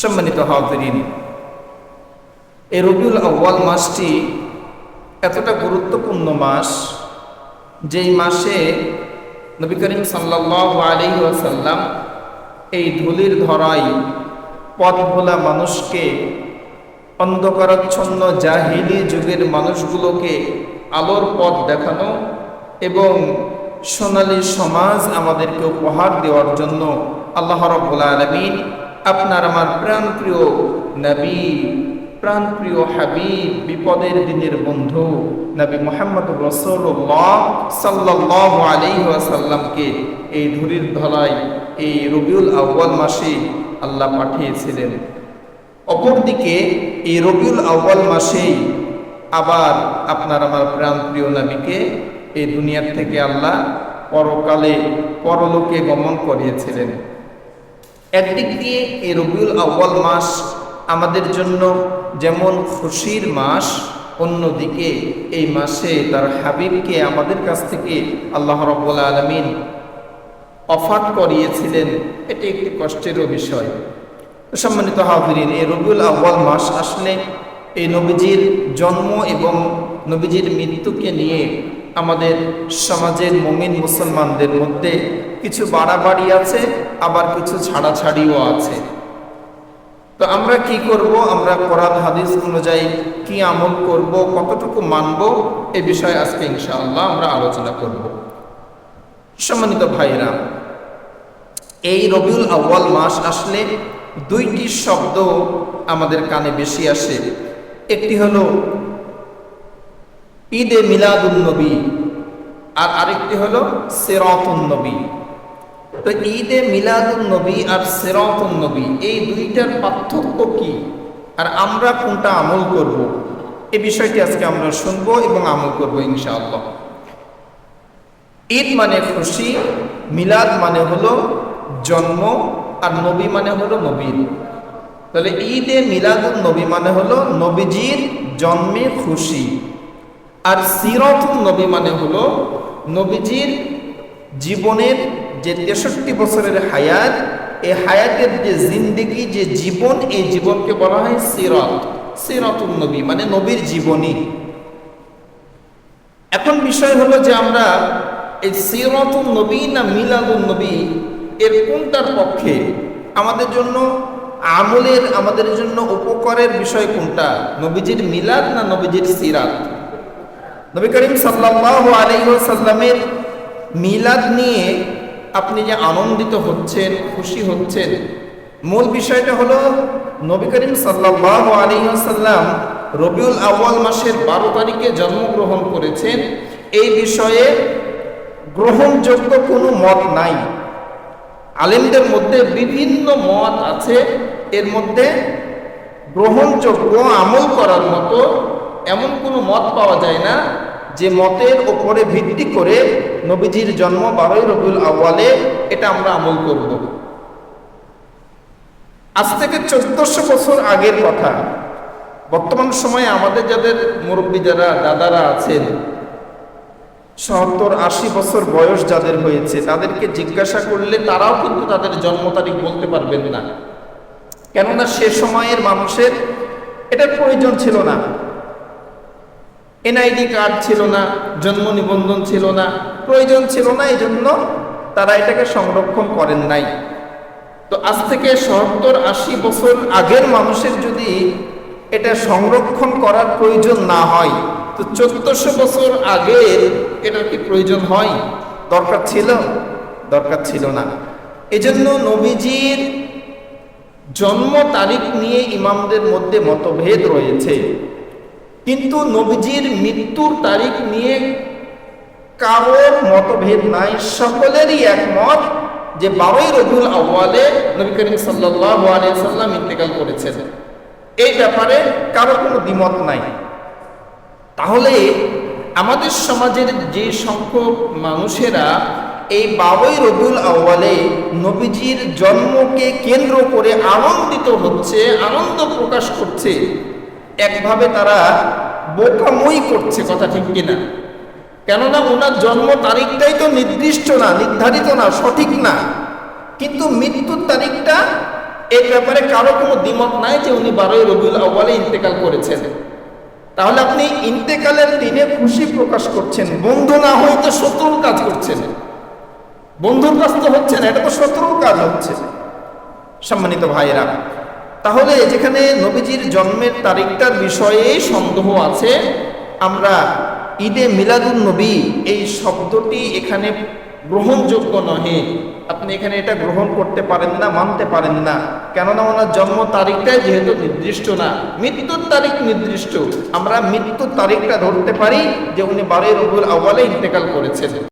সম্মানিত হাজরিন, এই রবিউল আউ্বাল মাসটি এতটা গুরুত্বপূর্ণ মাস যেই মাসে নবী করিম সাল্লাহ আলী ওয়াসাল্লাম এই ধুলির ধরাই পথ ভোলা মানুষকে, অন্ধকারাচ্ছন্ন জাহিলি যুগের মানুষগুলোকে আলোর পথ দেখানো এবং সোনালী সমাজ আমাদেরকে উপহার দেওয়ার জন্য আল্লাহ রব্বুল আলমিন আপনার আমার প্রাণ প্রাণপ্রিয় নবী, প্রাণপ্রিয় হাবিব, বিপদের দিনের বন্ধু নবী মোহাম্মদ রসুল্লাহ সাল্লাহ আলী ওয়াসাল্লামকে এই ধুরির ধলাই এই রবিউল আউ্বাল মাসে আল্লাহ পাঠিয়েছিলেন। অপরদিকে এই রবিউল আউ্বাল মাসেই আবার আপনার আমার প্রাণপ্রিয় নবীকে এই দুনিয়ার থেকে আল্লাহ পরকালে পরলোকে গমন করিয়েছিলেন। একদিক দিয়ে এই রবিউল আউ্বাল মাস আমাদের জন্য যেমন খুশির মাস, অন্যদিকে এই মাসে তার হাবিবকে আমাদের কাছ থেকে আল্লাহ রব্বুল আলমিন অফার করিয়েছিলেন। এটি একটি কষ্টেরও বিষয়। সম্মানিত হাজিরিন, এই রবিউল আউ্বাল মাস আসলে এই নবীজির জন্ম এবং নবীজির মৃত্যুকে নিয়ে আমাদের সমাজের মমিন মুসলমানদের মধ্যে কিছু বাড়াবাড়ি আছে। আবার কিছু ছাড়াছাড়িও আছে। তো আমরা কি করব? আমরা কোরআন, হাদিস অনুযায়ী কি আমল করব? কতটুকু মানব? এ বিষয়ে আজকে ইনশাআল্লাহ আমরা আলোচনা করব। সম্মানিত ভাইরা এই রবিউল আউ্বাল মাস আসলে দুইটি শব্দ আমাদের কানে বেশি আসে। একটি হলো ঈদে মিলাদুল নবী আর আরেকটি হলো সেরতুল নবী। তো ঈদে মিলাদুল নবী আর সেরতুল নবী, এই দুইটার পার্থক্য কি? আর আমরা কোনটা আমল করব? এ বিষয়টি আজকে আমরা শুনব এবং আমল করব ইনশাআল্লাহ। ঈদ মানে খুশি, মিলাদ মানে হলো জন্ম, আর নবী মানে হলো নবীর। তাহলে ঈদে মিলাদুল নবী মানে হলো নবীজির জন্মে খুশি, আর সিরতুল নবী মানে হলো নবীজির জীবনের যে তেষট্টি বছরের হায়াত এই হায়াতের যে জিন্দিগি, যে জীবন, এই জীবনকে বলা হয় সিরত সিরতুল নবী মানে নবীর জীবনী। এখন বিষয় হলো যে আমরা এই সিরতুল নবী না মিলাদুল নবী, এর কোনটার পক্ষে? আমাদের জন্য আমলের, আমাদের জন্য উপকারের বিষয় কোনটা? নবীজির মিলাদ না নবীজির সিরাত? নবী করিম সাল্লাহ আলাইসাল্লামের মিলাদ নিয়ে আপনি যে আনন্দিত হচ্ছেন, খুশি হচ্ছেন, মূল বিষয়টা হলো নবী করিম সাল্লাহ আলাইসাল্লাম রবিউল আউ্য়াল মাসের বারো তারিখে জন্মগ্রহণ করেছেন। এই বিষয়ে গ্রহণযোগ্য কোনো মত নাই। আলেমদের মধ্যে বিভিন্ন মত আছে। এর মধ্যে গ্রহণযোগ্য আমল করার মতো এমন কোনো মত পাওয়া যায় না। যে মতের ওপরে ভিত্তি করে নবীজির জন্ম বারোই রবিউল আওয়ালে এটা আমরা আমল করব। আজ থেকে চোদ্দশো বছর আগের কথা। বর্তমান সময়ে আমাদের যাদের মুরব্বী যারা দাদারা আছেন, সত্তর আশি বছর বয়স যাদের হয়েছে, তাদেরকে জিজ্ঞাসা করলে তারাও কিন্তু তাদের জন্ম তারিখ বলতে পারবেন না। কেননা সে সময়ের মানুষের এটার প্রয়োজন ছিল না। এনআইডি কার্ড ছিল না, জন্ম নিবন্ধন ছিল না, প্রয়োজন ছিল না এই জন্য তারা এটাকে সংরক্ষণ করেন নাই। তো আজ থেকে সত্তর আশি বছর আগের মানুষের যদি এটা সংরক্ষণ করার প্রয়োজন না হয়, তো চোদ্দশো বছর আগের এটার কি প্রয়োজন হয়? দরকার ছিল? দরকার ছিল না। এজন্য নবীজির জন্ম তারিখ নিয়ে ইমামদের মধ্যে মতভেদ রয়েছে। কিন্তু নবীজির মৃত্যুর তারিখ নিয়ে কারোর মতভেদ নাই। সকলেরই একমত যে বারোই রবিউল আউ্বালে নবী করিম সাল্লাম ইন্তেকাল করেছেন। এই ব্যাপারে কারও কোনো দ্বিমত নাই। তাহলে আমাদের সমাজের যে সংখ্যক মানুষেরা এই বাবই রবিউল আউ্বালে নবীজির জন্মকে কেন্দ্র করে আনন্দিত হচ্ছে, আনন্দ প্রকাশ করছে একভাবে তারা বোকাময়ী করছে কথা ঠিক কিনা? কেননা ওনার জন্ম তারিখটাই তো নির্দিষ্ট না, নির্ধারিত না, সঠিক না। কিন্তু মৃত্যুর তারিখটা এই ব্যাপারে কারও কোনো দ্বিমত নাই যে উনি বারোই রবিউল আউ্বালে ইন্তেকাল করেছেন। তাহলে আপনি ইন্তেকালের দিনে খুশি প্রকাশ করছেন, বন্ধু না হইতে শত্রুর কাজ করছেন। বন্ধুর কাজ তো হচ্ছে না, এটা তো শত্রুর কাজ হচ্ছে। সম্মানিত ভাইরা তাহলে যেখানে নবীজির জন্মের তারিখটার বিষয়ে সন্দেহ আছে, আমরা ঈদে মিলাদুল নবী এই শব্দটি এখানে গ্রহণযোগ্য নহে। আপনি এখানে এটা গ্রহণ করতে পারেন না, মানতে পারেন না। কেননা ওনার জন্ম তারিখটাই যেহেতু নির্দিষ্ট না, মৃত্যুর তারিখ নির্দিষ্ট। আমরা মৃত্যুর তারিখটা ধরতে পারি যে উনি বারোই রবুল আওয়ালে ইন্তেকাল করেছেন।